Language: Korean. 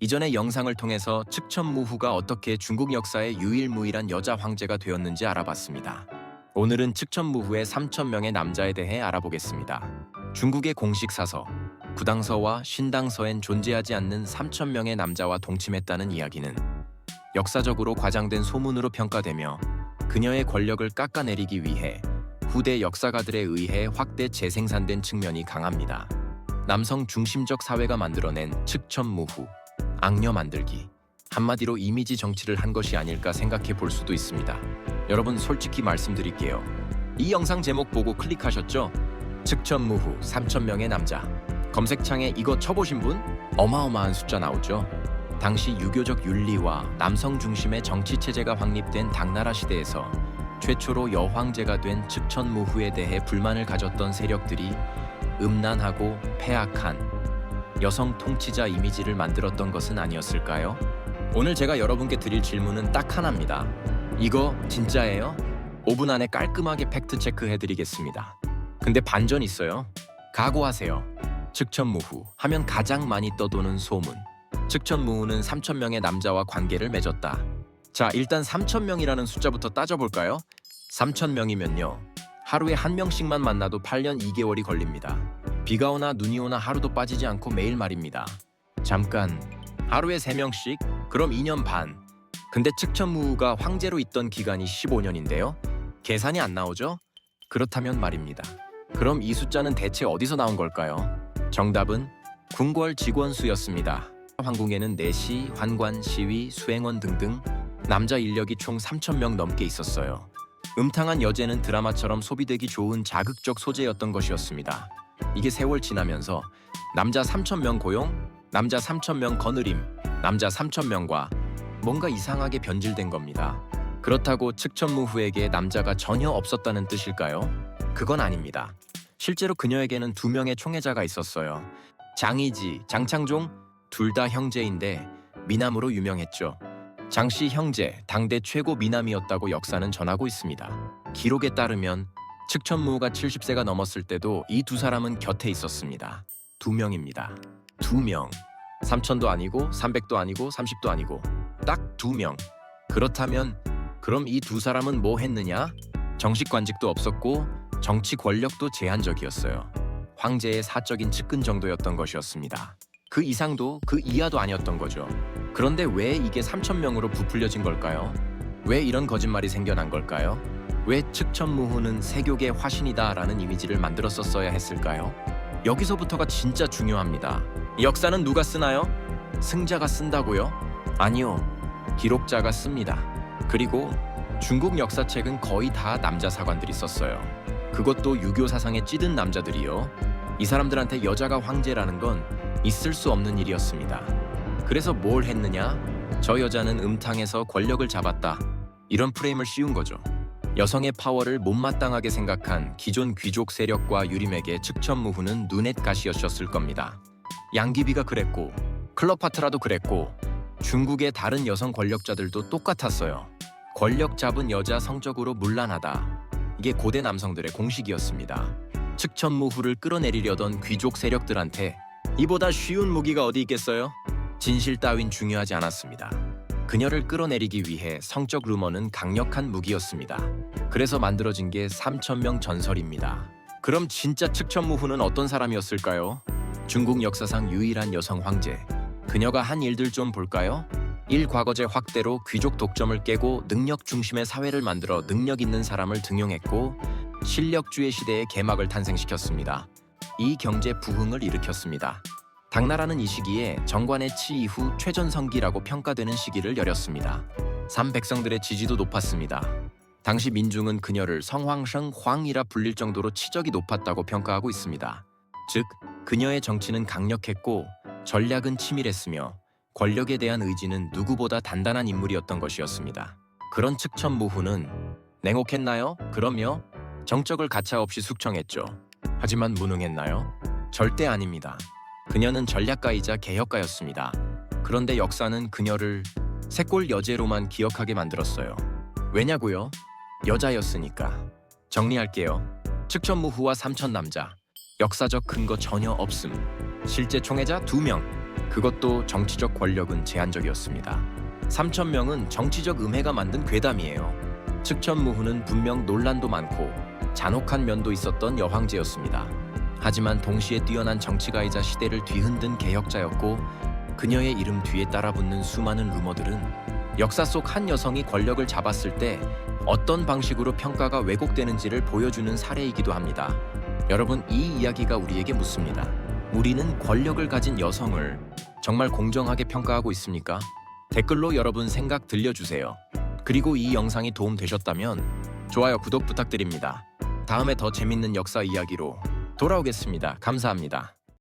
이전의 영상을 통해서 측천무후가 어떻게 중국 역사의 유일무이한 여자 황제가 되었는지 알아봤습니다. 오늘은 측천무후의 3천명의 남자에 대해 알아보겠습니다. 중국의 공식 사서, 구당서와 신당서엔 존재하지 않는 3천명의 남자와 동침했다는 이야기는 역사적으로 과장된 소문으로 평가되며 그녀의 권력을 깎아내리기 위해 후대 역사가들에 의해 확대 재생산된 측면이 강합니다. 남성 중심적 사회가 만들어낸 측천무후, 악녀 만들기. 한마디로 이미지 정치를 한 것이 아닐까 생각해 볼 수도 있습니다. 여러분 솔직히 말씀드릴게요. 이 영상 제목 보고 클릭하셨죠? 측천무후 3천명의 남자. 검색창에 이거 쳐보신 분? 어마어마한 숫자 나오죠? 당시 유교적 윤리와 남성 중심의 정치 체제가 확립된 당나라 시대에서 최초로 여황제가 된 측천무후에 대해 불만을 가졌던 세력들이 음란하고 폐악한 여성 통치자 이미지를 만들었던 것은 아니었을까요? 오늘 제가 여러분께 드릴 질문은 딱 하나입니다. 이거 진짜예요? 5분 안에 깔끔하게 팩트 체크 해 드리겠습니다. 근데 반전 있어요. 각오하세요. 측천무후 하면 가장 많이 떠도는 소문. 측천무후는 3천명의 남자와 관계를 맺었다. 자, 일단 3천명이라는 숫자부터 따져볼까요? 3천명이면요. 하루에 한 명씩만 만나도 8년 2개월이 걸립니다. 비가 오나 눈이 오나 하루도 빠지지 않고 매일 말입니다. 잠깐, 하루에 3명씩? 그럼 2년 반. 근데 측천무후가 황제로 있던 기간이 15년인데요? 계산이 안 나오죠? 그렇다면 말입니다. 그럼 이 숫자는 대체 어디서 나온 걸까요? 정답은 궁궐 직원 수였습니다. 황궁에는 내시, 환관, 시위, 수행원 등등 남자 인력이 총 3,000명 넘게 있었어요. 음탕한 여제는 드라마처럼 소비되기 좋은 자극적 소재였던 것이었습니다. 이게 세월 지나면서 남자 3,000명 고용, 남자 3,000명 거느림, 남자 3,000명과 뭔가 이상하게 변질된 겁니다. 그렇다고 측천무후에게 남자가 전혀 없었다는 뜻일까요? 그건 아닙니다. 실제로 그녀에게는 두 명의 총애자가 있었어요. 장이지, 장창종 둘 다 형제인데 미남으로 유명했죠. 장씨 형제, 당대 최고 미남이었다고 역사는 전하고 있습니다. 기록에 따르면 측천무후가 70세가 넘었을 때도 이 두 사람은 곁에 있었습니다. 두 명입니다. 두 명. 3천도 아니고 300도 아니고 30도 아니고 딱 두 명. 그렇다면 그럼 이 두 사람은 뭐 했느냐? 정식 관직도 없었고 정치 권력도 제한적이었어요. 황제의 사적인 측근 정도였던 것이었습니다. 그 이상도 그 이하도 아니었던 거죠. 그런데 왜 이게 3천 명으로 부풀려진 걸까요? 왜 이런 거짓말이 생겨난 걸까요? 왜 측천무후는 세교계 화신이다라는 이미지를 만들었었어야 했을까요? 여기서부터가 진짜 중요합니다. 역사는 누가 쓰나요? 승자가 쓴다고요? 아니요. 기록자가 씁니다. 그리고 중국 역사책은 거의 다 남자 사관들이 썼어요. 그것도 유교 사상에 찌든 남자들이요. 이 사람들한테 여자가 황제라는 건 있을 수 없는 일이었습니다. 그래서 뭘 했느냐? 저 여자는 음탕에서 권력을 잡았다. 이런 프레임을 씌운 거죠. 여성의 파워를 못마땅하게 생각한 기존 귀족 세력과 유림에게 측천무후는 눈엣 가시였을 겁니다. 양귀비가 그랬고 클로파트라도 그랬고 중국의 다른 여성 권력자들도 똑같았어요. 권력 잡은 여자 성적으로 문란하다. 이게 고대 남성들의 공식이었습니다. 측천무후를 끌어내리려던 귀족 세력들한테 이보다 쉬운 무기가 어디 있겠어요? 진실 따윈 중요하지 않았습니다. 그녀를 끌어내리기 위해 성적 루머는 강력한 무기였습니다. 그래서 만들어진 게 3천명 전설입니다. 그럼 진짜 측천무후는 어떤 사람이었을까요? 중국 역사상 유일한 여성 황제. 그녀가 한 일들 좀 볼까요? 일과거제 확대로 귀족 독점을 깨고 능력 중심의 사회를 만들어 능력 있는 사람을 등용했고 실력주의 시대의 개막을 탄생시켰습니다. 이 경제 부흥을 일으켰습니다. 당나라는 이 시기에 정관의 치 이후 최전성기라고 평가되는 시기를 열었습니다. 삼 백성들의 지지도 높았습니다. 당시 민중은 그녀를 성황성 황이라 불릴 정도로 치적이 높았다고 평가하고 있습니다. 즉, 그녀의 정치는 강력했고 전략은 치밀했으며 권력에 대한 의지는 누구보다 단단한 인물이었던 것이었습니다. 그런 측천 무후는 냉혹했나요? 그럼요. 정적을 가차없이 숙청했죠. 하지만 무능했나요? 절대 아닙니다. 그녀는 전략가이자 개혁가였습니다. 그런데 역사는 그녀를 새골 여제로만 기억하게 만들었어요. 왜냐고요? 여자였으니까. 정리할게요. 측천무후와 삼천남자. 역사적 근거 전혀 없음. 실제 총애자 2명. 그것도 정치적 권력은 제한적이었습니다. 3천 명은 정치적 음해가 만든 괴담이에요. 측천무후는 분명 논란도 많고 잔혹한 면도 있었던 여황제였습니다. 하지만 동시에 뛰어난 정치가이자 시대를 뒤흔든 개혁자였고 그녀의 이름 뒤에 따라 붙는 수많은 루머들은 역사 속 한 여성이 권력을 잡았을 때 어떤 방식으로 평가가 왜곡되는지를 보여주는 사례이기도 합니다. 여러분, 이 이야기가 우리에게 묻습니다. 우리는 권력을 가진 여성을 정말 공정하게 평가하고 있습니까? 댓글로 여러분 생각 들려주세요. 그리고 이 영상이 도움되셨다면 좋아요, 구독 부탁드립니다. 다음에 더 재밌는 역사 이야기로 돌아오겠습니다. 감사합니다.